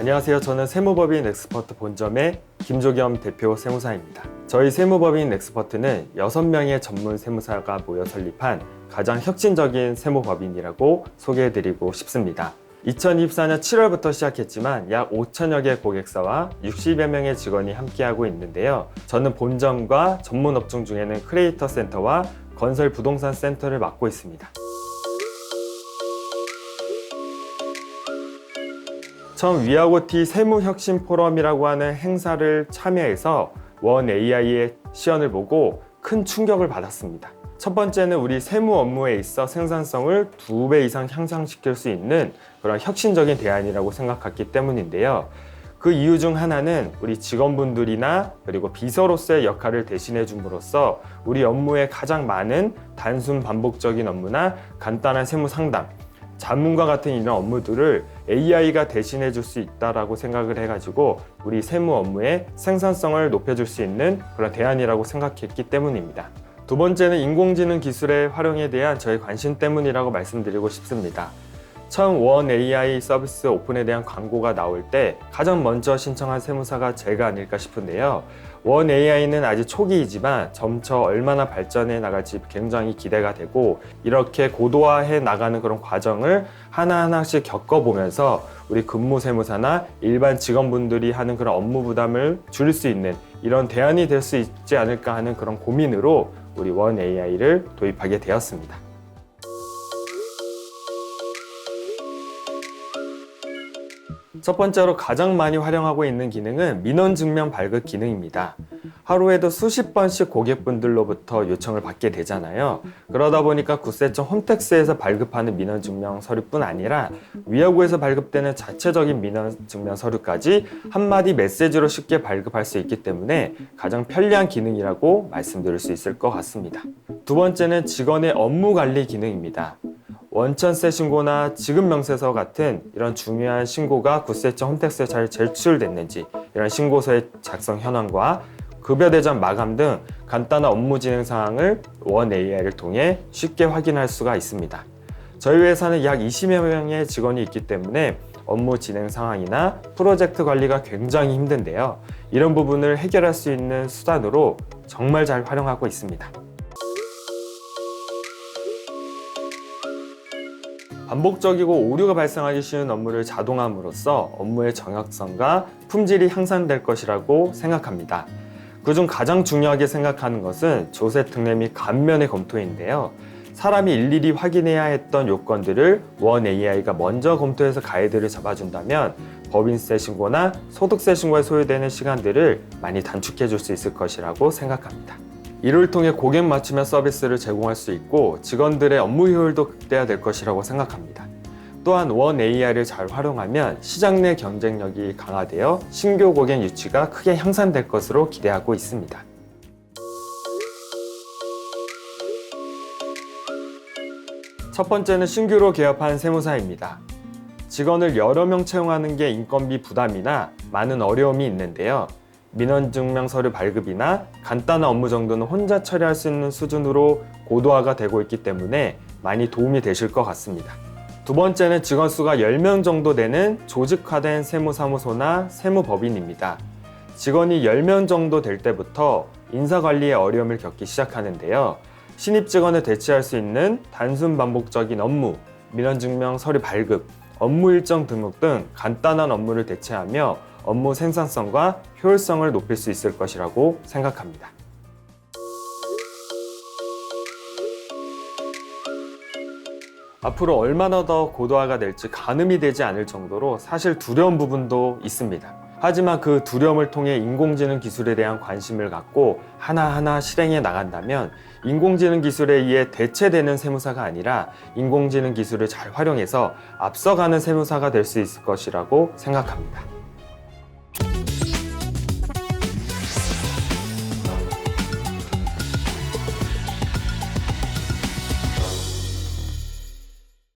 안녕하세요. 저는 세무법인 엑스퍼트 본점의 김조겸 대표 세무사입니다. 저희 세무법인 엑스퍼트는 6명의 전문 세무사가 모여 설립한 가장 혁신적인 세무법인이라고 소개해드리고 싶습니다. 2024년 7월부터 시작했지만 약 5천여 개 고객사와 60여 명의 직원이 함께하고 있는데요. 저는 본점과 전문 업종 중에는 크리에이터 센터와 건설 부동산 센터를 맡고 있습니다. 처음 위아고티 세무혁신 포럼이라고 하는 행사를 참여해서 원 AI의 시연을 보고 큰 충격을 받았습니다. 첫 번째는 우리 세무 업무에 있어 생산성을 두 배 이상 향상시킬 수 있는 그런 혁신적인 대안이라고 생각했기 때문인데요. 그 이유 중 하나는 우리 직원분들이나 그리고 비서로서의 역할을 대신해 줌으로써 우리 업무에 가장 많은 단순 반복적인 업무나 간단한 세무 상담, 자문과 같은 이런 업무들을 AI가 대신해 줄 수 있다라고 생각을 해가지고 우리 세무 업무의 생산성을 높여줄 수 있는 그런 대안이라고 생각했기 때문입니다. 두 번째는 인공지능 기술의 활용에 대한 저의 관심 때문이라고 말씀드리고 싶습니다. 처음 원 AI 서비스 오픈에 대한 광고가 나올 때 가장 먼저 신청한 세무사가 제가 아닐까 싶은데요. 원 AI는 아직 초기이지만 점차 얼마나 발전해 나갈지 굉장히 기대가 되고 이렇게 고도화해 나가는 그런 과정을 하나하나씩 겪어보면서 우리 근무 세무사나 일반 직원분들이 하는 그런 업무 부담을 줄일 수 있는 이런 대안이 될 수 있지 않을까 하는 그런 고민으로 우리 원 AI를 도입하게 되었습니다. 첫 번째로 가장 많이 활용하고 있는 기능은 민원 증명 발급 기능입니다. 하루에도 수십 번씩 고객분들로부터 요청을 받게 되잖아요. 그러다 보니까 구세청 홈택스에서 발급하는 민원 증명 서류뿐 아니라 위아구에서 발급되는 자체적인 민원 증명 서류까지 한마디 메시지로 쉽게 발급할 수 있기 때문에 가장 편리한 기능이라고 말씀드릴 수 있을 것 같습니다. 두 번째는 직원의 업무 관리 기능입니다. 원천세 신고나 지급 명세서 같은 이런 중요한 신고가 구세청 홈택스에 잘 제출됐는지 이런 신고서의 작성 현황과 급여 대전 마감 등 간단한 업무 진행 상황을 원 AI를 통해 쉽게 확인할 수가 있습니다. 저희 회사는 약 20여 명의 직원이 있기 때문에 업무 진행 상황이나 프로젝트 관리가 굉장히 힘든데요. 이런 부분을 해결할 수 있는 수단으로 정말 잘 활용하고 있습니다. 반복적이고 오류가 발생하기 쉬운 업무를 자동함으로써 업무의 정확성과 품질이 향상될 것이라고 생각합니다. 그중 가장 중요하게 생각하는 것은 조세 특례 및 감면의 검토인데요. 사람이 일일이 확인해야 했던 요건들을 원 AI가 먼저 검토해서 가이드를 잡아준다면 법인세 신고나 소득세 신고에 소요되는 시간들을 많이 단축해 줄 수 있을 것이라고 생각합니다. 이를 통해 고객 맞춤형 서비스를 제공할 수 있고 직원들의 업무 효율도 극대화될 것이라고 생각합니다. 또한 원 AI를 잘 활용하면 시장 내 경쟁력이 강화되어 신규 고객 유치가 크게 향상될 것으로 기대하고 있습니다. 첫 번째는 신규로 개업한 세무사입니다. 직원을 여러 명 채용하는 게 인건비 부담이나 많은 어려움이 있는데요. 민원 증명 서류 발급이나 간단한 업무 정도는 혼자 처리할 수 있는 수준으로 고도화가 되고 있기 때문에 많이 도움이 되실 것 같습니다. 두 번째는 직원 수가 10명 정도 되는 조직화된 세무사무소나 세무법인입니다. 직원이 10명 정도 될 때부터 인사관리에 어려움을 겪기 시작하는데요. 신입 직원을 대체할 수 있는 단순 반복적인 업무, 민원 증명 서류 발급, 업무 일정 등록 등 간단한 업무를 대체하며 업무 생산성과 효율성을 높일 수 있을 것이라고 생각합니다. 앞으로 얼마나 더 고도화가 될지 가늠이 되지 않을 정도로 사실 두려운 부분도 있습니다. 하지만 그 두려움을 통해 인공지능 기술에 대한 관심을 갖고 하나하나 실행해 나간다면 인공지능 기술에 의해 대체되는 세무사가 아니라 인공지능 기술을 잘 활용해서 앞서가는 세무사가 될 수 있을 것이라고 생각합니다.